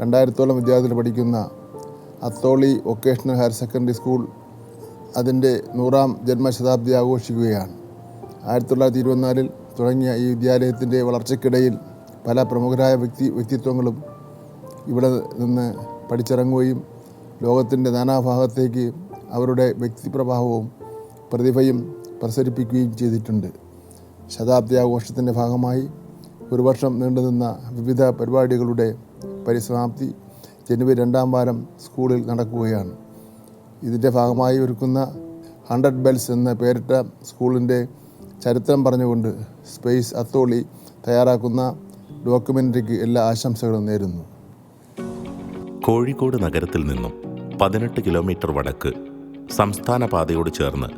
രണ്ടായിരത്തോളം വിദ്യാർത്ഥികൾ പഠിക്കുന്ന Atholi vocational higher secondary school അതിന്റെ നൂറാം ജന്മശതാബ്ദി ആഘോഷിക്കുകയാണ്. ആയിരത്തി തൊള്ളായിരത്തി ഇരുപത്തിനാലിൽ തുടങ്ങിയ ഈ വിദ്യാലയത്തിന്റെ വളർച്ചയ്ക്കിടയിൽ പല പ്രമുഖരായ വ്യക്തി വ്യക്തിത്വങ്ങളും ഇവിടെ നിന്ന് പഠിച്ചിറങ്ങുകയും ലോകത്തിന്റെ നാനാഭാഗത്തേക്ക് അവരുടെ വ്യക്തിപ്രഭാവവും പ്രതിഭയും പ്രസരിപ്പിക്കുകയും ചെയ്തിട്ടുണ്ട്. ശതാബ്ദി ആഘോഷത്തിന്റെ ഭാഗമായി ഒരു വർഷം നീണ്ടുനിന്ന വിവിധ പരിപാടികളുടെ പരിസമാപ്തി ജനുവരി രണ്ടാം വാരം സ്കൂളിൽ നടക്കുകയാണ്. ഇതിന്റെ ഭാഗമായി ഒരുക്കുന്ന ഹൺഡ്രഡ് ബെൽസ് എന്ന പേരിട്ട സ്കൂളിന്റെ ചരിത്രം പറഞ്ഞുകൊണ്ട് സ്പേസ് അത്തോളി തയ്യാറാക്കുന്ന ഡോക്യുമെന്ററിക്ക് എല്ലാ ആശംസകളും നേരുന്നു. കോഴിക്കോട് നഗരത്തിൽ നിന്നും പതിനെട്ട് കിലോമീറ്റർ വടക്ക് സംസ്ഥാന പാതയോട് ചേർന്ന്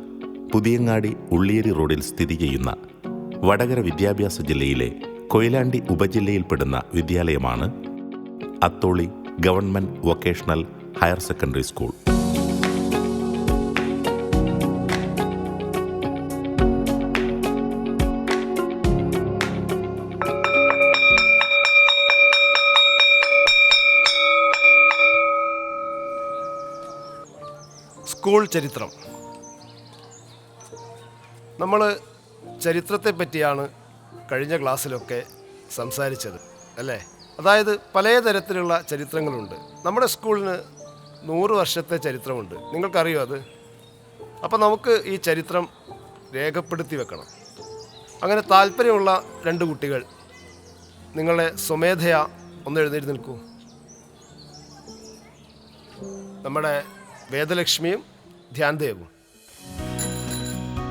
പുതിയങ്ങാടി ഉള്ളിയേരി റോഡിൽ സ്ഥിതി ചെയ്യുന്ന വടകര വിദ്യാഭ്യാസ ജില്ലയിലെ കൊയിലാണ്ടി ഉപജില്ലയിൽപ്പെടുന്ന വിദ്യാലയമാണ് Atholi government vocational higher secondary school. School ചരിത്രം. നമ്മൾ ചരിത്രത്തെ പറ്റിയാണ് കഴിഞ്ഞ ക്ലാസ്സിലൊക്കെ സംസാരിച്ചത് അല്ലേ? അതായത് പലതരത്തിലുള്ള ചരിത്രങ്ങളുണ്ട്. നമ്മുടെ സ്കൂളിന് നൂറ് വർഷത്തെ ചരിത്രമുണ്ട്. നിങ്ങൾക്കറിയോ അത്? അപ്പോൾ നമുക്ക് ഈ ചരിത്രം രേഖപ്പെടുത്തി വെക്കണം. അങ്ങനെ താല്പര്യമുള്ള രണ്ട് കുട്ടികൾ നിങ്ങളെ സ്വമേധയാ ഒന്ന് എഴുന്നേറ്റ് നിൽക്കൂ. നമ്മുടെ വേദലക്ഷ്മിയും ധ്യാൻദേവും.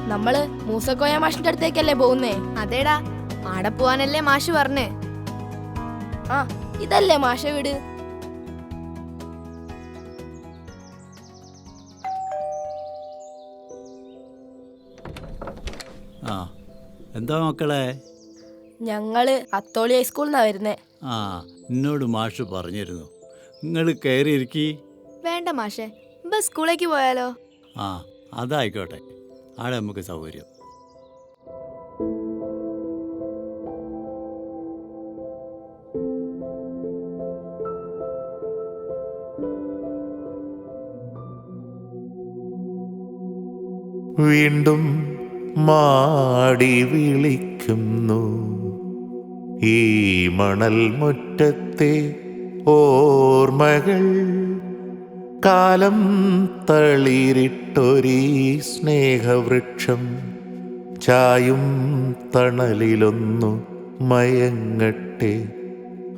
നമ്മൾ മൂസക്കോയ മാഷിന്റെ അടുത്തേക്കല്ലേ പോകുന്നേ? അതേടാ ആടെ പോവാനല്ലേ മാഷ് പറഞ്ഞേ? ആ ഇതല്ലേ മാഷ വീട്? ആ എന്താ മക്കളെ? ഞങ്ങൾ അത്തോളി ഹൈസ്കൂളിൽ വരുന്നേ. ആ എന്നോട് മാഷ് പറഞ്ഞിരുന്നു. നിങ്ങൾ കയറിയിരിക്കി വേണ്ട മാഷെ ബസ് സ്കൂളേക്ക് പോയാലോ? ആ അതായിക്കോട്ടെ. ആടെ നമുക്ക് സൗകര്യം. വീണ്ടും മാടി വിളിക്കുന്നു. ഈ മണൽ മുറ്റത്തെ ഓർമ്മകൾ കാലം തളിരിട്ടൊരീ സ്നേഹവൃക്ഷം ചായും തണലിലൊന്നു മയങ്ങട്ടെ.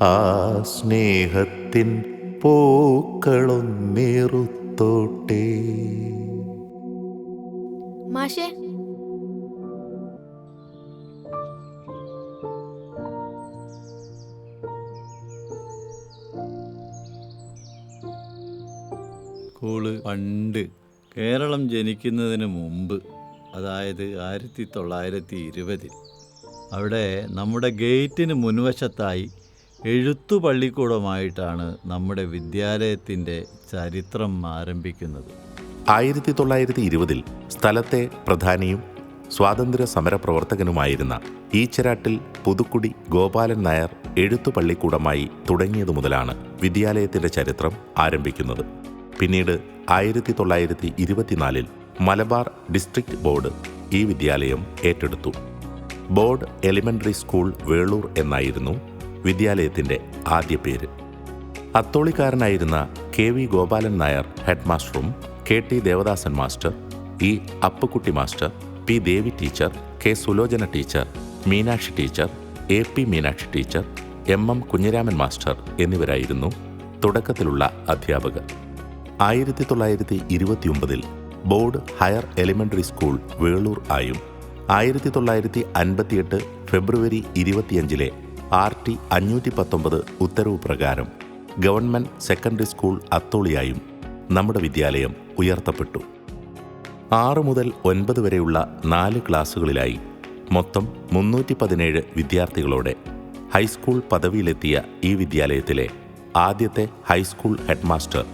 ആ സ്നേഹത്തിൻ പൂക്കളൊന്നേറുത്തോട്ടെ. മാഷെ. സ്കൂൾ പണ്ട് കേരളം ജനിക്കുന്നതിന് മുമ്പ് അതായത് ആയിരത്തി തൊള്ളായിരത്തി ഇരുപതിൽ അവിടെ നമ്മുടെ ഗേറ്റിന് മുൻവശത്തായി എഴുത്തു പള്ളിക്കൂടമായിട്ടാണ് നമ്മുടെ വിദ്യാലയത്തിന്റെ ചരിത്രം ആരംഭിക്കുന്നത്. ആയിരത്തി തൊള്ളായിരത്തി ഇരുപതിൽ സ്ഥലത്തെ പ്രധാനിയും സ്വാതന്ത്ര്യ സമരപ്രവർത്തകനുമായിരുന്ന ഈച്ചരാട്ടിൽ പുതുക്കുടി ഗോപാലൻ നായർ എഴുത്തു പള്ളിക്കൂടമായി തുടങ്ങിയതു മുതലാണ് വിദ്യാലയത്തിന്റെ ചരിത്രം ആരംഭിക്കുന്നത്. പിന്നീട് ആയിരത്തി തൊള്ളായിരത്തി ഇരുപത്തിനാലിൽ മലബാർ ഡിസ്ട്രിക്ട് ബോർഡ് ഈ വിദ്യാലയം ഏറ്റെടുത്തു. ബോർഡ് എലിമെന്ററി സ്കൂൾ വേളൂർ എന്നായിരുന്നു വിദ്യാലയത്തിന്റെ ആദ്യ പേര്. അത്തോളിക്കാരനായിരുന്ന K V Gopalan Nair head മാസ്റ്ററും K T Devadasan master E Appukutty master P Devi teacher K Sulochana teacher Meenakshi teacher A P Meenakshi teacher M M Kunhiraman master എന്നിവരായിരുന്നു തുടക്കത്തിലുള്ള അധ്യാപകർ. ആയിരത്തി തൊള്ളായിരത്തി ഇരുപത്തിയൊമ്പതിൽ board higher elementary school Veloor ആയും ആയിരത്തി തൊള്ളായിരത്തി അൻപത്തിയെട്ട് ഫെബ്രുവരി ഇരുപത്തിയഞ്ചിലെ ആർ ടി അഞ്ഞൂറ്റി പത്തൊമ്പത് ഉത്തരവ് പ്രകാരം ഗവൺമെന്റ് സെക്കൻഡറി സ്കൂൾ അത്തോളിയായും നമ്മുടെ വിദ്യാലയം ഉയർത്തപ്പെട്ടു. ആറ് മുതൽ ഒൻപത് വരെയുള്ള നാല് ക്ലാസ്സുകളിലായി മൊത്തം മുന്നൂറ്റി പതിനേഴ് വിദ്യാർത്ഥികളോടെ ഹൈസ്കൂൾ പദവിയിലെത്തിയ ഈ വിദ്യാലയത്തിലെ ആദ്യത്തെ high school headmaster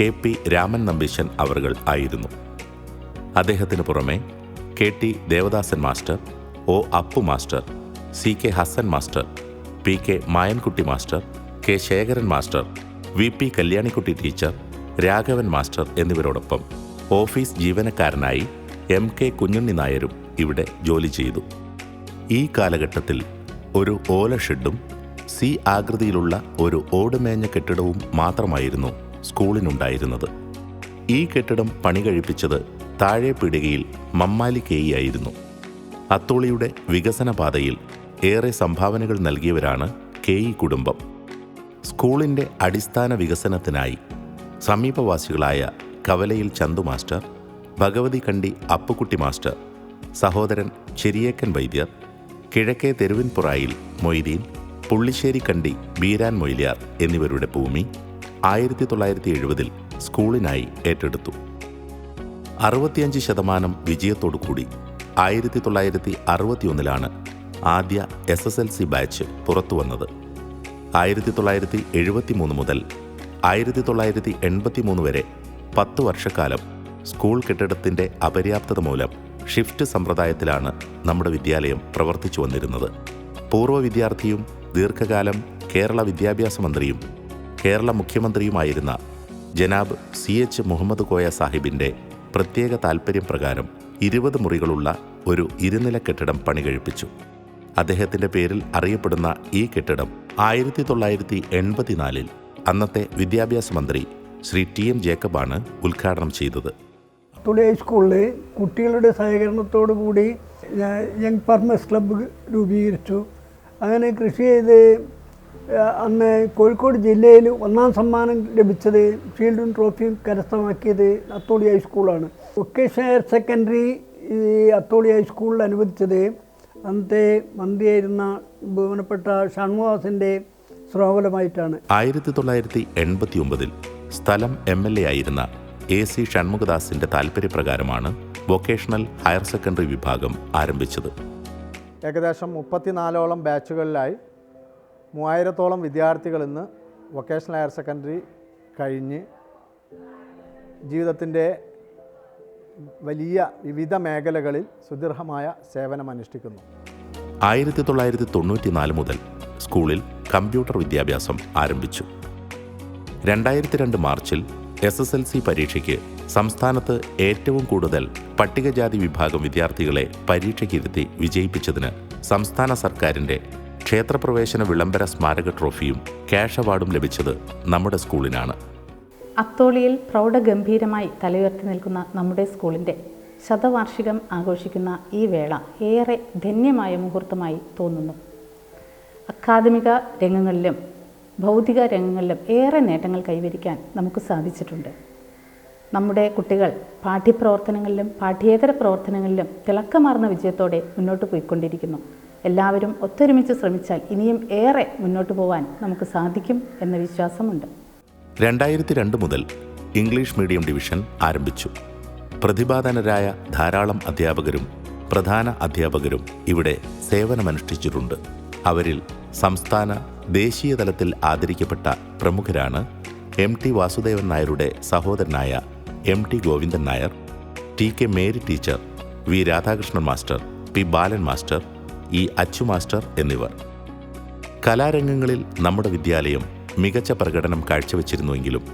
K P Raman Nambeesan അവർകൾ ആയിരുന്നു. അദ്ദേഹത്തിന് പുറമെ K T Devadasan master O Appu master C K Hassan master P K Mayankutty master K Sekharan master V P Kalyanikutty teacher Raghavan master എന്നിവരോടൊപ്പം office ജീവനക്കാരനായി M K Kunhunni നായരും ഇവിടെ ജോലി ചെയ്തു. ഈ കാലഘട്ടത്തിൽ ഒരു ഓല ഷെഡും സി ആകൃതിയിലുള്ള ഒരു ഓടുമേഞ്ഞ കെട്ടിടവും മാത്രമായിരുന്നു സ്കൂളിനുണ്ടായിരുന്നത്. ഈ കെട്ടിടം പണി കഴിപ്പിച്ചത് താഴെ പീടികയിൽ മമ്മാലി കേയിയായിരുന്നു അത്തോളിയുടെ വികസന പാതയിൽ ഏറെ സംഭാവനകൾ നൽകിയവരാണ് കേയി കുടുംബം. സ്കൂളിന്റെ അടിസ്ഥാന വികസനത്തിനായി സമീപവാസികളായ കവലയിൽ ചന്തു മാസ്റ്റർ ഭഗവതി കണ്ടി അപ്പുക്കുട്ടി മാസ്റ്റർ സഹോദരൻ ചെരിയേക്കൻ വൈദ്യർ കിഴക്കേ തെരുവിൻപുറായിൽ മൊയ്തീൻ പുള്ളിശ്ശേരി കണ്ടി ബീരാൻ മൊയ്ലിയാർ എന്നിവരുടെ ഭൂമി ആയിരത്തി തൊള്ളായിരത്തി എഴുപതിൽ സ്കൂളിനായി ഏറ്റെടുത്തു. അറുപത്തിയഞ്ച് ശതമാനം വിജയത്തോടു കൂടി ആയിരത്തി തൊള്ളായിരത്തി അറുപത്തിയൊന്നിലാണ് ആദ്യ S S L C batch പുറത്തുവന്നത്. ആയിരത്തി തൊള്ളായിരത്തി എഴുപത്തി മൂന്ന് മുതൽ ആയിരത്തി തൊള്ളായിരത്തി എൺപത്തി മൂന്ന് വരെ പത്ത് വർഷക്കാലം സ്കൂൾ കെട്ടിടത്തിന്റെ അപര്യാപ്തത മൂലം ഷിഫ്റ്റ് സമ്പ്രദായത്തിലാണ് നമ്മുടെ വിദ്യാലയം പ്രവർത്തിച്ചു വന്നിരുന്നത്. പൂർവ വിദ്യാർത്ഥിയും ദീർഘകാലം കേരള വിദ്യാഭ്യാസ മന്ത്രിയും കേരള മുഖ്യമന്ത്രിയുമായിരുന്ന ജനാബ് സി എച്ച് മുഹമ്മദ് കോയ സാഹിബിന്റെ പ്രത്യേക താൽപ്പര്യം പ്രകാരം ഇരുപത് മുറികളുള്ള ഒരു ഇരുനില കെട്ടിടം പണി കഴിപ്പിച്ചു അദ്ദേഹത്തിന്റെ പേരിൽ അറിയപ്പെടുന്ന ഈ കെട്ടിടം ആയിരത്തി തൊള്ളായിരത്തി എൺപത്തിനാലിൽ അന്നത്തെ വിദ്യാഭ്യാസ മന്ത്രി ശ്രീ ടി എം ജേക്കബാണ് ഉദ്ഘാടനം ചെയ്തത്. ടുഡേ സ്കൂളിൽ കുട്ടികളുടെ സഹകരണത്തോടു കൂടി യങ് ഫാർമേഴ്സ് ക്ലബ്ബ് രൂപീകരിച്ചു. അങ്ങനെ കൃഷി ചെയ്ത് അന്ന് കോഴിക്കോട് ജില്ലയിൽ ഒന്നാം സമ്മാനം ലഭിച്ചത് ഫീൽഡും ട്രോഫിയും കരസ്ഥമാക്കിയത് അത്തോളി ഹൈസ്കൂളാണ്. വൊക്കേഷൻ ഹയർ സെക്കൻഡറി ഈ അത്തോളി ഹൈസ്കൂളിൽ അനുവദിച്ചത് അന്നത്തെ മന്ത്രിയായിരുന്ന ബഹുമാനപ്പെട്ട ഷൺമുഹാസിന്റെ ശ്രോഫലമായിട്ടാണ് ആയിരത്തി തൊള്ളായിരത്തി എൺപത്തി ഒമ്പതിൽ സ്ഥലം എം എൽ എ ആയിരുന്ന എ സി ഷൺമുഖദാസിന്റെ താല്പര്യപ്രകാരമാണ് വൊക്കേഷണൽ ഹയർ സെക്കൻഡറി വിഭാഗം ആരംഭിച്ചത്. ഏകദേശം മുപ്പത്തിനാലോളം ബാച്ചുകളിലായി മൂവായിരത്തോളം വിദ്യാർത്ഥികൾ ഇന്ന് വൊക്കേഷണൽ ഹയർ സെക്കൻഡറി കഴിഞ്ഞ് ജീവിതത്തിന്റെ വലിയ വിവിധ മേഖലകളിൽ സുദീർഘമായ സേവനമനുഷ്ഠിക്കുന്നു. ആയിരത്തി തൊള്ളായിരത്തി തൊണ്ണൂറ്റിനാല് മുതൽ സ്കൂളിൽ കമ്പ്യൂട്ടർ വിദ്യാഭ്യാസം ആരംഭിച്ചു. രണ്ടായിരത്തി രണ്ട് മാർച്ചിൽ എസ് എസ് എൽ സി പരീക്ഷയ്ക്ക് സംസ്ഥാനത്ത് ഏറ്റവും കൂടുതൽ പട്ടികജാതി വിഭാഗം വിദ്യാർത്ഥികളെ പരീക്ഷയ്ക്കിരുത്തി വിജയിപ്പിച്ചതിന് സംസ്ഥാന സർക്കാരിന്റെ ക്ഷേത്രപ്രവേശന വിളംബര സ്മാരക ട്രോഫിയും ക്യാഷ് അവാർഡും ലഭിച്ചത് നമ്മുടെ സ്കൂളിനാണ്. അത്തോളിയിൽ പ്രൗഢഗംഭീരമായി തലയുയർത്തി നിൽക്കുന്ന നമ്മുടെ സ്കൂളിന്റെ ശതവാർഷികം ആഘോഷിക്കുന്ന ഈ വേള ഏറെ ധന്യമായ മുഹൂർത്തമായി തോന്നുന്നു. അക്കാദമിക രംഗങ്ങളിലും ഭൗതിക രംഗങ്ങളിലും ഏറെ നേട്ടങ്ങൾ കൈവരിക്കാൻ നമുക്ക് സാധിച്ചിട്ടുണ്ട്. നമ്മുടെ കുട്ടികൾ പാഠ്യപ്രവർത്തനങ്ങളിലും പാഠ്യേതര പ്രവർത്തനങ്ങളിലും തിളക്കമാർന്ന വിജയത്തോടെ മുന്നോട്ട് പോയിക്കൊണ്ടിരിക്കുന്നു. എല്ലാവരും ഒത്തൊരുമിച്ച് ശ്രമിച്ചാൽ ഇനിയും ഏറെ മുന്നോട്ട് പോകാൻ നമുക്ക് സാധിക്കും എന്ന വിശ്വാസമുണ്ട്. രണ്ടായിരത്തി രണ്ട് മുതൽ ഇംഗ്ലീഷ് മീഡിയം ഡിവിഷൻ ആരംഭിച്ചു. പ്രതിഭാധനരായ ധാരാളം അധ്യാപകരും പ്രധാന അധ്യാപകരും ഇവിടെ സേവനമനുഷ്ഠിച്ചിട്ടുണ്ട്. അവരിൽ സംസ്ഥാന ദേശീയ തലത്തിൽ ആദരിക്കപ്പെട്ട പ്രമുഖരാണ് എം ടി വാസുദേവൻ നായരുടെ സഹോദരനായ M T Govindan Nair T K Mary teacher V Radhakrishnan master P Balan master E Achu master എന്നിവർ. കലാരംഗങ്ങളിൽ നമ്മുടെ വിദ്യാലയം മികച്ച പ്രകടനം കാഴ്ചവെച്ചിരുന്നുവെങ്കിലും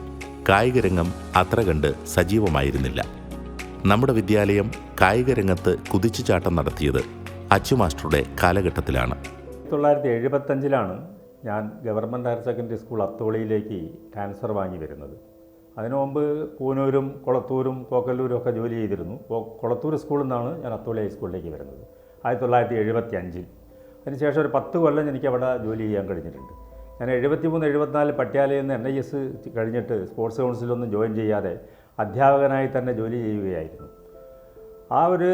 കായികരംഗം അത്ര കണ്ട് സജീവമായിരുന്നില്ല. നമ്മുടെ വിദ്യാലയം കായികരംഗത്ത് കുതിച്ചുചാട്ടം നടത്തിയത് അച്ചു മാസ്റ്ററുടെ കാലഘട്ടത്തിലാണ്. തൊള്ളായിരത്തി എഴുപത്തഞ്ചിലാണ് ഞാൻ ഗവൺമെന്റ് ഹയർ സെക്കൻഡറി സ്കൂൾ അത്തോളിയിലേക്ക് ട്രാൻസ്ഫർ വാങ്ങി വരുന്നത്. അതിനു മുമ്പ് കൂനൂരും കൊളത്തൂരും കോക്കല്ലൂരും ഒക്കെ ജോലി ചെയ്തിരുന്നു. കൊളത്തൂർ സ്കൂളിൽ നിന്നാണ് ഞാൻ അത്തോളി ഹൈസ്കൂളിലേക്ക് വരുന്നത് ആയിരത്തി തൊള്ളായിരത്തി എഴുപത്തി അഞ്ചിൽ അതിനുശേഷം ഒരു പത്ത് കൊല്ലം എനിക്ക് അവിടെ ജോലി ചെയ്യാൻ കഴിഞ്ഞിട്ടുണ്ട്. ഞാൻ എഴുപത്തി മൂന്ന് എഴുപത്തിനാല് പട്യാലയിൽ നിന്ന് എൻ ഐ എസ് കഴിഞ്ഞിട്ട് സ്പോർട്സ് കൗൺസിലൊന്നും ജോയിൻ ചെയ്യാതെ അധ്യാപകനായി തന്നെ ജോലി ചെയ്യുകയായിരുന്നു. ആ ഒരു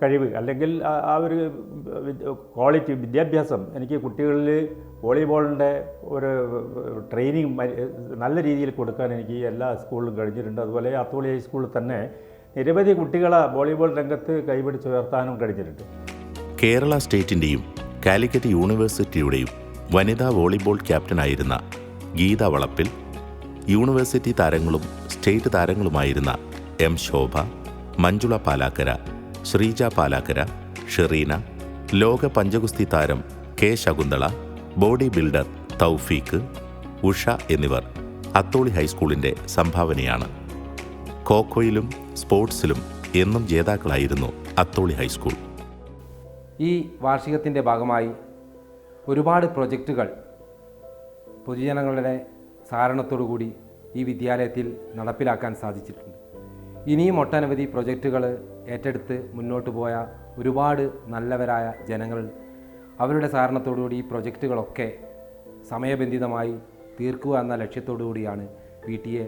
കഴിവ് അല്ലെങ്കിൽ ആ ഒരു ക്വാളിറ്റി വിദ്യാഭ്യാസം എനിക്ക് കുട്ടികളിൽ വോളിബോളിന്റെ ഒരു ട്രെയിനിങ് നല്ല രീതിയിൽ കൊടുക്കാൻ എനിക്ക് എല്ലാ സ്കൂളിലും കഴിഞ്ഞിട്ടുണ്ട്. അതുപോലെ അത്തോളി ഹൈസ്കൂളിൽ തന്നെ നിരവധി കുട്ടികളെ വോളിബോൾ രംഗത്ത് കൈപിടിച്ച് ഉയർത്താനും കഴിഞ്ഞിട്ടുണ്ട്. കേരള സ്റ്റേറ്റിന്റെയും കാലിക്കറ്റ് യൂണിവേഴ്സിറ്റിയുടെയും വനിതാ വോളിബോൾ ക്യാപ്റ്റനായിരുന്ന ഗീത വളപ്പിൽ യൂണിവേഴ്സിറ്റി താരങ്ങളും സ്റ്റേറ്റ് താരങ്ങളുമായിരുന്ന എം ശോഭ മഞ്ജുള പാലാക്കര ശ്രീജ പാലാക്കര ഷെറീന ലോക പഞ്ചഗുസ്തി താരം K Shakuntala body builder Thoufeeq Usha എന്നിവർ അത്തോളി ഹൈസ്കൂളിന്റെ സംഭാവനയാണ്. കോക്കോയിലും സ്പോർട്സിലും എന്നും ജേതാക്കളായിരുന്നു അത്തോളി ഹൈസ്കൂൾ. ഈ വാർഷികത്തിന്റെ ഭാഗമായി ഒരുപാട് പ്രൊജക്റ്റുകൾ പൊതുജനങ്ങളുടെ സഹകരണത്തോടുകൂടി ഈ വിദ്യാലയത്തിൽ നടപ്പിലാക്കാൻ സാധിച്ചിട്ടുണ്ട്. ഇനിയും ഒട്ടനവധി പ്രൊജക്റ്റുകൾ ഏറ്റെടുത്ത് മുന്നോട്ട് പോയ ഒരുപാട് നല്ലവരായ ജനങ്ങൾ അവരുടെ സഹകരണത്തോടുകൂടി ഈ പ്രൊജക്റ്റുകളൊക്കെ സമയബന്ധിതമായി തീർക്കുക എന്ന ലക്ഷ്യത്തോടു കൂടിയാണ് പി ടി എ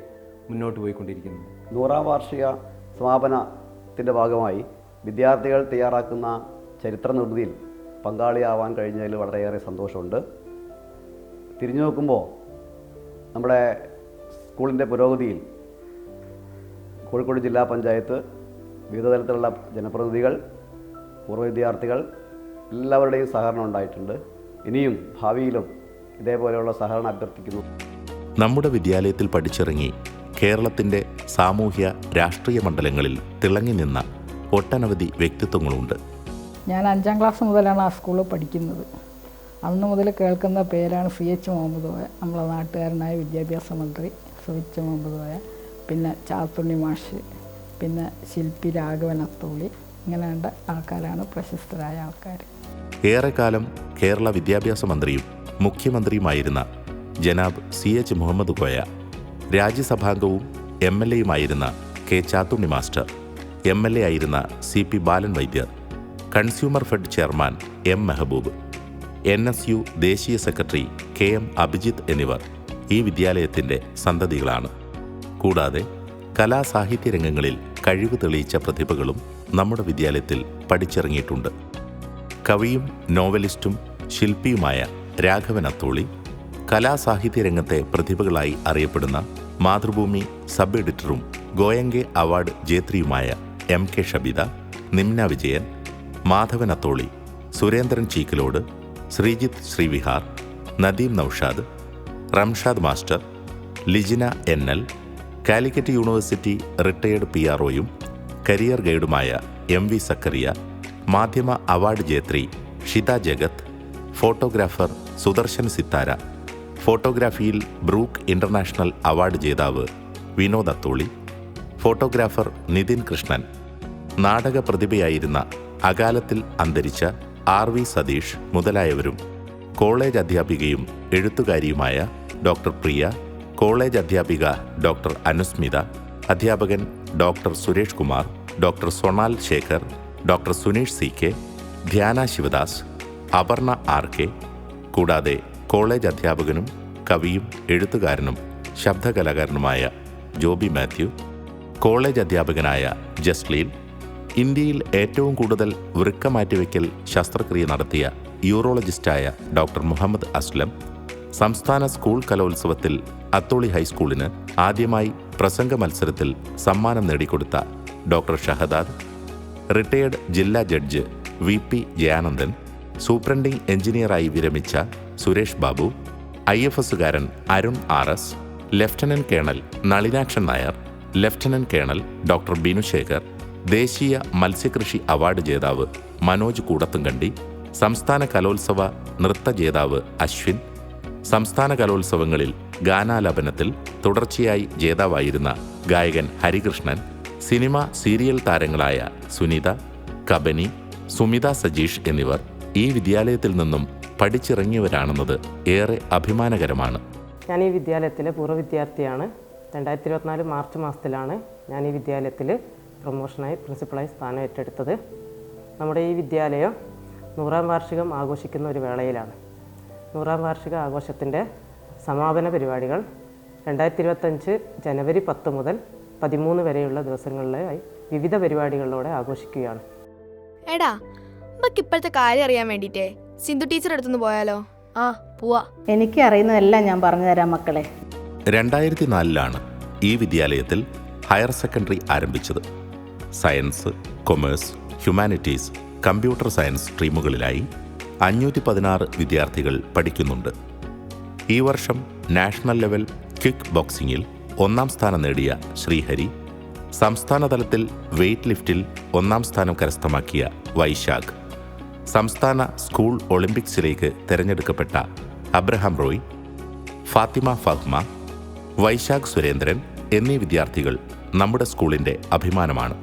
മുന്നോട്ട് പോയിക്കൊണ്ടിരിക്കുന്നത്. നൂറാം വാർഷിക സമാപനത്തിന്റെ ഭാഗമായി വിദ്യാർത്ഥികൾ തയ്യാറാക്കുന്ന ചരിത്ര നിർമ്മിതിയിൽ പങ്കാളിയാവാൻ കഴിഞ്ഞതിൽ വളരെയേറെ സന്തോഷമുണ്ട്. തിരിഞ്ഞു നോക്കുമ്പോൾ നമ്മുടെ സ്കൂളിന്റെ പുരോഗതിയിൽ കോഴിക്കോട് ജില്ലാ പഞ്ചായത്ത് വിവിധ തരത്തിലുള്ള ജനപ്രതിനിധികൾ പൂർവ വിദ്യാർത്ഥികൾ എല്ലാവരുടെയും സഹകരണം ഉണ്ടായിട്ടുണ്ട്. ഇനിയും ഭാവിയിലും ഇതേപോലെയുള്ള സഹകരണം അഭ്യർത്ഥിക്കുന്നു. നമ്മുടെ വിദ്യാലയത്തിൽ പഠിച്ചിറങ്ങി കേരളത്തിന്റെ സാമൂഹ്യ രാഷ്ട്രീയ മണ്ഡലങ്ങളിൽ തിളങ്ങി നിന്ന ഒട്ടനവധി വ്യക്തിത്വങ്ങളുണ്ട്. ഞാൻ അഞ്ചാം ക്ലാസ് മുതലാണ് ആ സ്കൂളിൽ പഠിക്കുന്നത്. അന്ന് മുതൽ കേൾക്കുന്ന പേരാണ് സി എച്ച് മുഹമ്മദ് കോയ നമ്മളെ നാട്ടുകാരനായ വിദ്യാഭ്യാസ മന്ത്രി സി എച്ച് മുഹമ്മദ് കോയ പിന്നെ ചാത്തുണ്ണി മാഷ് പിന്നെ ശില്പി രാഘവൻ അത്തോളി ഇങ്ങനെ രണ്ട് ആൾക്കാരാണ് പ്രശസ്തരായ ആൾക്കാർ ഏറെക്കാലം കേരള വിദ്യാഭ്യാസ മന്ത്രിയും മുഖ്യമന്ത്രിയുമായിരുന്ന ജനാബ് സി എച്ച് മുഹമ്മദ് കോയ രാജ്യസഭാംഗവും M L എയുമായിരുന്ന K Chathunni master M L A ആയിരുന്ന C P Balan Vaidyar consumer fed chairman M Mehaboob N S U ദേശീയ സെക്രട്ടറി കെ എം അഭിജിത്ത് എന്നിവർ ഈ വിദ്യാലയത്തിന്റെ സന്തതികളാണ്. കൂടാതെ കലാസാഹിത്യ രംഗങ്ങളിൽ കഴിവ് തെളിയിച്ച പ്രതിഭകളും നമ്മുടെ വിദ്യാലയത്തിൽ പഠിച്ചിറങ്ങിയിട്ടുണ്ട്. കവിയും നോവലിസ്റ്റും ശില്പിയുമായ രാഘവൻ അത്തോളി കലാസാഹിത്യ രംഗത്തെ പ്രതിഭകളായി അറിയപ്പെടുന്ന മാതൃഭൂമി സബ് എഡിറ്ററും Goenka award ജേത്രിയുമായ M K Shabitha Nimna Vijayan Madhavan Atholi Surendran Cheekilode Sreejith Sreevihar Nadeem Naushad Ramshad master Lijina N L Calicut university retired P R ഒയും career ഗൈഡുമായ എം വി സക്കറിയ മാധ്യമ അവാർഡ് ജേത്രി ഷിത ജഗത് ഫോട്ടോഗ്രാഫർ സുദർശൻ സിത്താര ഫോട്ടോഗ്രാഫിയിൽ ബ്രൂക്ക് ഇന്റർനാഷണൽ അവാർഡ് ജേതാവ് Vinod Atholi photographer Nithin Krishnan നാടക പ്രതിഭയായിരുന്ന അകാലത്തിൽ അന്തരിച്ച R V Satheesh മുതലായവരും കോളേജ് അധ്യാപികയും എഴുത്തുകാരിയുമായ ഡോക്ടർ പ്രിയ കോളേജ് അധ്യാപിക ഡോക്ടർ അനുസ്മിത അധ്യാപകൻ doctor Suresh Kumar doctor Sonal Shekhar doctor Suneesh C K Dhyana Sivadas Aparna R K കൂടാതെ കോളേജ് അധ്യാപകനും കവിയും എഴുത്തുകാരനും ശബ്ദകലാകാരനുമായ ജോബി മാത്യു കോളേജ് അധ്യാപകനായ ജസ്ലീൻ ഇന്ത്യയിൽ ഏറ്റവും കൂടുതൽ വൃക്ക മാറ്റിവെക്കൽ ശസ്ത്രക്രിയ നടത്തിയ യൂറോളജിസ്റ്റായ ഡോക്ടർ മുഹമ്മദ് അസ്ലം സംസ്ഥാന സ്കൂൾ കലോത്സവത്തിൽ അത്തോളി ഹൈസ്കൂളിന് ആദ്യമായി പ്രസംഗ മത്സരത്തിൽ സമ്മാനം നേടിക്കൊടുത്ത ഡോക്ടർ ഷഹദാദ് റിട്ടയേർഡ് ജില്ലാ judge V P Jayanandan superintending എഞ്ചിനീയറായി വിരമിച്ച Suresh Babu I F എസുകാരൻ Arun R S lieutenant colonel Nalinakshan Nair lieutenant colonel doctor Binushekhar ദേശീയ മത്സ്യകൃഷി അവാർഡ് ജേതാവ് മനോജ് കൂടത്തുംകണ്ടി സംസ്ഥാന കലോത്സവ നൃത്ത ജേതാവ് അശ്വിൻ സംസ്ഥാന കലോത്സവങ്ങളിൽ ഗാനാലാപനത്തിൽ തുടർച്ചയായി ജേതാവായിരുന്ന ഗായകൻ ഹരികൃഷ്ണൻ സിനിമ സീരിയൽ താരങ്ങളായ സുനിത കബനി സുമിത സജീഷ് എന്നിവർ ഈ വിദ്യാലയത്തിൽ നിന്നും പഠിച്ചിറങ്ങിയവരാണെന്നത് ഏറെ അഭിമാനകരമാണ്. ഞാൻ ഈ വിദ്യാലയത്തിലെ പൂർവ വിദ്യാർത്ഥിയാണ്. രണ്ടായിരത്തി ഇരുപത്തിനാല് മാർച്ച് മാസത്തിലാണ് ഞാൻ ഈ വിദ്യാലയത്തിൽ പ്രൊമോഷനായി പ്രിൻസിപ്പളായി സ്ഥാനം ഏറ്റെടുത്തത്. നമ്മുടെ ഈ വിദ്യാലയം നൂറാം വാർഷികം ആഘോഷിക്കുന്ന ഒരു വേളയിലാണ്. നൂറാം വാർഷിക ആഘോഷത്തിന്റെ സമാപന പരിപാടികൾ രണ്ടായിരത്തി ഇരുപത്തഞ്ച് ജനുവരി പത്ത് മുതൽ പതിമൂന്ന് വരെയുള്ള ദിവസങ്ങളിലായി വിവിധ പരിപാടികളിലൂടെ ആഘോഷിക്കുകയാണ്. എടാ നമുക്ക് ഇപ്പോഴത്തെ കാര്യം അറിയാൻ വേണ്ടിയിട്ടേ. സിന്ധു ടീച്ചർ അടുത്തുനിന്ന് പോയാലോ? ആ പോവാ. എനിക്ക് അറിയുന്നതെല്ലാം ഞാൻ പറഞ്ഞു തരാം മക്കളെ. രണ്ടായിരത്തി നാലിലാണ് ഈ വിദ്യാലയത്തിൽ ഹയർ സെക്കൻഡറി ആരംഭിച്ചത്. Science commerce humanities computer science സ്ട്രീമുകളിലായി അഞ്ഞൂറ്റി പതിനാറ് വിദ്യാർത്ഥികൾ പഠിക്കുന്നുണ്ട്. ഈ വർഷം നാഷണൽ ലെവൽ ക്വിക്ക് ബോക്സിംഗിൽ ഒന്നാം സ്ഥാനം നേടിയ ശ്രീഹരി സംസ്ഥാന തലത്തിൽ വെയ്റ്റ് ലിഫ്റ്റിൽ ഒന്നാം സ്ഥാനം കരസ്ഥമാക്കിയ വൈശാഖ് സംസ്ഥാന സ്കൂൾ ഒളിമ്പിക്സിലേക്ക് തിരഞ്ഞെടുക്കപ്പെട്ട അബ്രഹാം റോയ് ഫാത്തിമ ഫഹ്മ വൈശാഖ് സുരേന്ദ്രൻ എന്നീ വിദ്യാർത്ഥികൾ നമ്മുടെ സ്കൂളിന്റെ അഭിമാനമാണ്.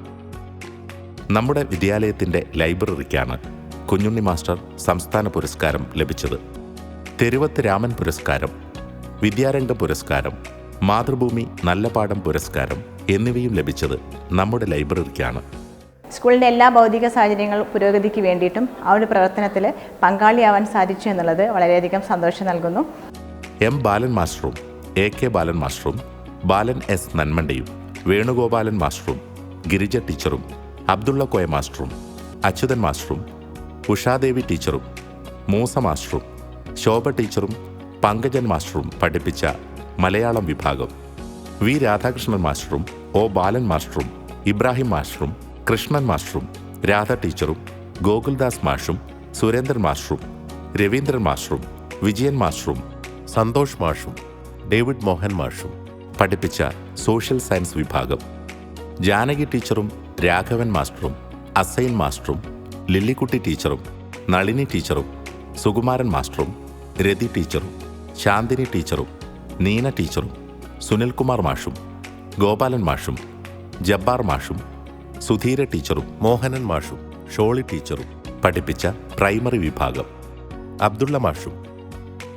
നമ്മുടെ വിദ്യാലയത്തിന്റെ ലൈബ്രറിക്കാണ് കുഞ്ഞുണ്ണി മാസ്റ്റർ സംസ്ഥാന പുരസ്കാരം ലഭിച്ചത്. തെരുവത്ത് രാമൻ പുരസ്കാരം വിദ്യാരംഗ പുരസ്കാരം മാതൃഭൂമി നല്ല പാഠം പുരസ്കാരം എന്നിവയും ലഭിച്ചത് നമ്മുടെ ലൈബ്രറിക്കാണ്. സ്കൂളിന്റെ എല്ലാ ഭൗതിക സാഹചര്യങ്ങൾ പുരോഗതിക്ക് വേണ്ടിയിട്ടും ആ ഒരു പ്രവർത്തനത്തിൽ പങ്കാളിയാവാൻ സാധിച്ചു എന്നുള്ളത് വളരെയധികം സന്തോഷം നൽകുന്നു. എം ബാലൻ മാസ്റ്ററും എ കെ ബാലൻ മാസ്റ്ററും ബാലൻ എസ് നന്മണ്ടയും വേണുഗോപാലൻ മാസ്റ്ററും ഗിരിജ ടീച്ചറും അബ്ദുള്ള കോയ മാസ്റ്ററും അച്യുതൻ മാസ്റ്ററും ഉഷാദേവി ടീച്ചറും മൂസ മാസ്റ്ററും ശോഭ ടീച്ചറും പങ്കജൻ മാസ്റ്ററും പഠിപ്പിച്ച മലയാളം വിഭാഗം. വി രാധാകൃഷ്ണൻ മാസ്റ്ററും ഒ ബാലൻ മാസ്റ്ററും ഇബ്രാഹിം മാസ്റ്ററും കൃഷ്ണൻ മാസ്റ്ററും രാധ ടീച്ചറും ഗോകുൽദാസ് മാഷും സുരേന്ദ്രൻ മാസ്റ്ററും രവീന്ദ്രൻ മാസ്റ്ററും വിജയൻ മാസ്റ്ററും സന്തോഷ് മാഷും ഡേവിഡ് മോഹൻ മാഷും പഠിപ്പിച്ച സോഷ്യൽ സയൻസ് വിഭാഗം. ജാനകി ടീച്ചറും രാഘവൻ മാസ്റ്ററും അസൈൻ മാസ്റ്ററും ലില്ലിക്കുട്ടി ടീച്ചറും നളിനി ടീച്ചറും സുകുമാരൻ മാസ്റ്ററും രതി ടീച്ചറും ശാന്തിനി ടീച്ചറും നീന ടീച്ചറും സുനിൽകുമാർ മാഷും ഗോപാലൻ മാഷും ജബ്ബാർ മാഷും സുധീര ടീച്ചറും മോഹനൻ മാഷും ഷോളി ടീച്ചറും പഠിപ്പിച്ച പ്രൈമറി വിഭാഗം അബ്ദുള്ള മാഷും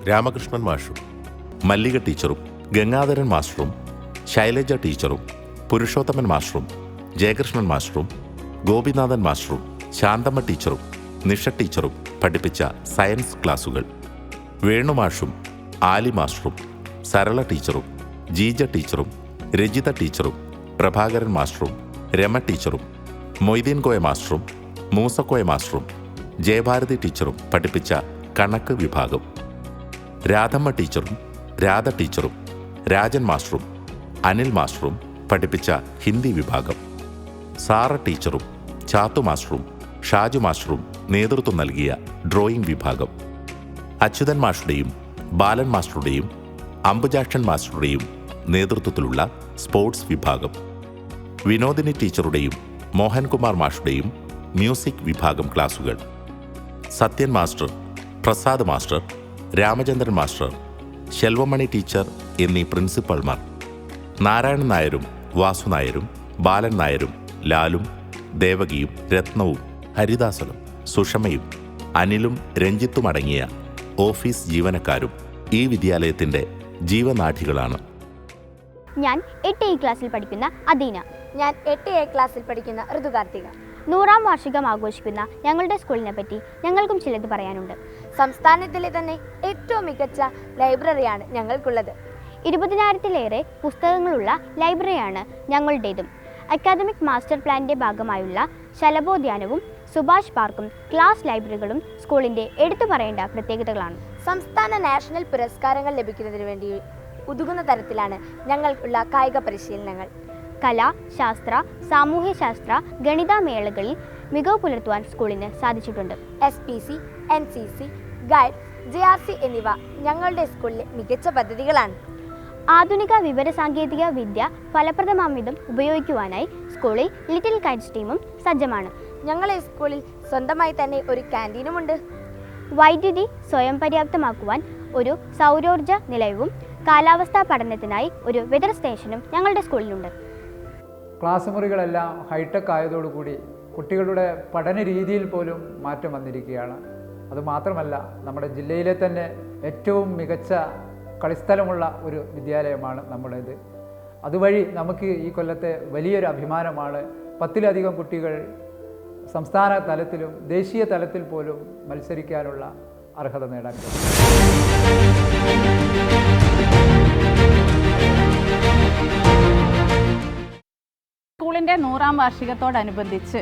രാമകൃഷ്ണൻ മാഷും മല്ലിക ടീച്ചറും ഗംഗാധരൻ മാസ്റ്ററും ശൈലജ ടീച്ചറും പുരുഷോത്തമൻ മാസ്റ്ററും ജയകൃഷ്ണൻ മാസ്റ്ററും ഗോപിനാഥൻ മാസ്റ്ററും ശാന്തമ്മ ടീച്ചറും നിഷ ടീച്ചറും പഠിപ്പിച്ച സയൻസ് ക്ലാസുകൾ. വേണുമാഷും ആലി മാസ്റ്ററും സരള ടീച്ചറും ജീജ ടീച്ചറും രജിത ടീച്ചറും പ്രഭാകരൻ മാസ്റ്ററും രമ ടീച്ചറും മൊയ്തീൻ കോയ മാസ്റ്ററും മൂസക്കോയ മാസ്റ്ററും ജയഭാരതി ടീച്ചറും പഠിപ്പിച്ച കണക്ക് വിഭാഗം. രാധമ്മ ടീച്ചറും രാധ ടീച്ചറും രാജൻ മാസ്റ്ററും അനിൽ മാസ്റ്ററും പഠിപ്പിച്ച ഹിന്ദി വിഭാഗം. സാറ ടീച്ചറും ചാത്തു മാസ്റ്ററും ഷാജു മാസ്റ്ററും നേതൃത്വം നൽകിയ ഡ്രോയിംഗ് വിഭാഗം. അച്യുതൻ മാസ്റ്ററുടെയും ബാലൻ മാസ്റ്ററുടെയും അംബുജാക്ഷൻ മാസ്റ്ററുടെയും നേതൃത്വത്തിലുള്ള സ്പോർട്സ് വിഭാഗം. വിനോദിനി ടീച്ചറുടെയും മോഹൻകുമാർ മാഷുടെയും മ്യൂസിക് വിഭാഗം ക്ലാസുകൾ. Sathyan master Prasad master Ramachandran master Selvamani teacher എന്നീ പ്രിൻസിപ്പൽമാർ നാരായണൻ നായരും വാസു നായരും ബാലൻ നായരും ലാലും ദേവകിയും രത്നവും ഹരിദാസനും സുഷമയും അനിലും രഞ്ജിത്തും അടങ്ങിയ ഓഫീസ് ജീവനക്കാരും ഈ വിദ്യാലയത്തിന്റെ ജീവനാഠികളാണ്. ഞാൻ എട്ട് എ ക്ലാസ്സിൽ പഠിക്കുന്ന അദീന. ഞാൻ എട്ട് എ ക്ലാസ്സിൽ പഠിക്കുന്ന ഋതുകാർത്തിക. നൂറാം വാർഷികം ആഘോഷിക്കുന്ന ഞങ്ങളുടെ സ്കൂളിനെ പറ്റി ഞങ്ങൾക്കും ചിലത് പറയാനുണ്ട്. സംസ്ഥാനത്തിലെ തന്നെ ഏറ്റവും മികച്ച ലൈബ്രറിയാണ് ഞങ്ങൾക്കുള്ളത്. ഇരുപതിനായിരത്തിലേറെ പുസ്തകങ്ങളുള്ള ലൈബ്രറിയാണ് ഞങ്ങളുടേതും. അക്കാദമിക് മാസ്റ്റർ പ്ലാനിന്റെ ഭാഗമായുള്ള ശലഭോദ്യാനവും സുഭാഷ് പാർക്കും ക്ലാസ് ലൈബ്രറികളും സ്കൂളിന്റെ എടുത്തു പറയേണ്ട പ്രത്യേകതകളാണ്. സംസ്ഥാന നാഷണൽ പുരസ്കാരങ്ങൾ ലഭിക്കുന്നതിന് വേണ്ടി ഉതുകുന്ന തരത്തിലാണ് ഞങ്ങൾക്കുള്ള കായിക പരിശീലനങ്ങൾ. കല ശാസ്ത്ര സാമൂഹ്യ ശാസ്ത്ര ഗണിത മേളകളിൽ മികവ് പുലർത്തുവാൻ സ്കൂളിന് സാധിച്ചിട്ടുണ്ട്. S P C N C C guide J R C എന്നിവ ഞങ്ങളുടെ സ്കൂളിലെ മികച്ച പദ്ധതികളാണ്. ആധുനിക വിവര സാങ്കേതിക വിദ്യ ഫലപ്രദമാം വിധം ഉപയോഗിക്കുവാനായി സ്കൂളിൽ ലിറ്റിൽ കൈറ്റ്സ് ടീമും സജ്ജമാണ്. ഞങ്ങളെ സ്കൂളിൽ സ്വന്തമായി തന്നെ ഒരു ക്യാന്റീനുമുണ്ട്. വൈദ്യുതി സ്വയം പര്യാപ്തമാക്കുവാൻ ഒരു സൗരോർജ നിലയവും കാലാവസ്ഥാ പഠനത്തിനായി ഒരു വെതർ സ്റ്റേഷനും ഞങ്ങളുടെ സ്കൂളിലുണ്ട്. ക്ലാസ് മുറികളെല്ലാം ഹൈടെക് ആയതോടുകൂടി കുട്ടികളുടെ പഠന രീതിയിൽ പോലും മാറ്റം വന്നിരിക്കുകയാണ്. അതുമാത്രമല്ല നമ്മുടെ ജില്ലയിലെ തന്നെ ഏറ്റവും മികച്ച കളിസ്ഥലമുള്ള ഒരു വിദ്യാലയമാണ് നമ്മുടേത് അതുവഴി നമുക്ക് ഈ കൊല്ലത്തെ വലിയൊരു അഭിമാനമാണ് പത്തിലധികം കുട്ടികൾ സംസ്ഥാന തലത്തിലും ദേശീയ തലത്തിൽ പോലും മത്സരിക്കാനുള്ള അർഹത നേടാൻ കഴിയും. സ്കൂളിന്റെ നൂറാം വാർഷികത്തോടനുബന്ധിച്ച്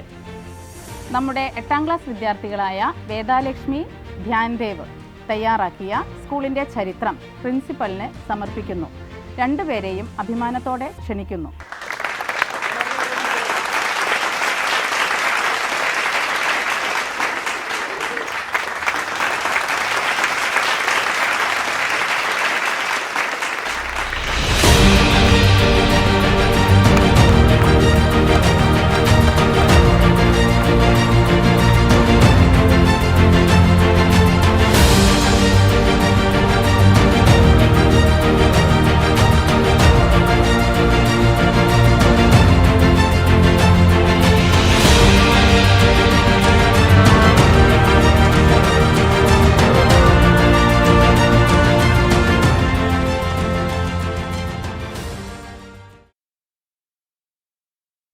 നമ്മുടെ എട്ടാം ക്ലാസ് വിദ്യാർത്ഥികളായ വേദാലക്ഷ്മി ധ്യാൻദേവ് തയ്യാറാക്കിയ സ്കൂളിന്റെ ചരിത്രം പ്രിൻസിപ്പലിന് സമർപ്പിക്കുന്നു. രണ്ടുപേരെയും അഭിമാനത്തോടെ ക്ഷണിക്കുന്നു.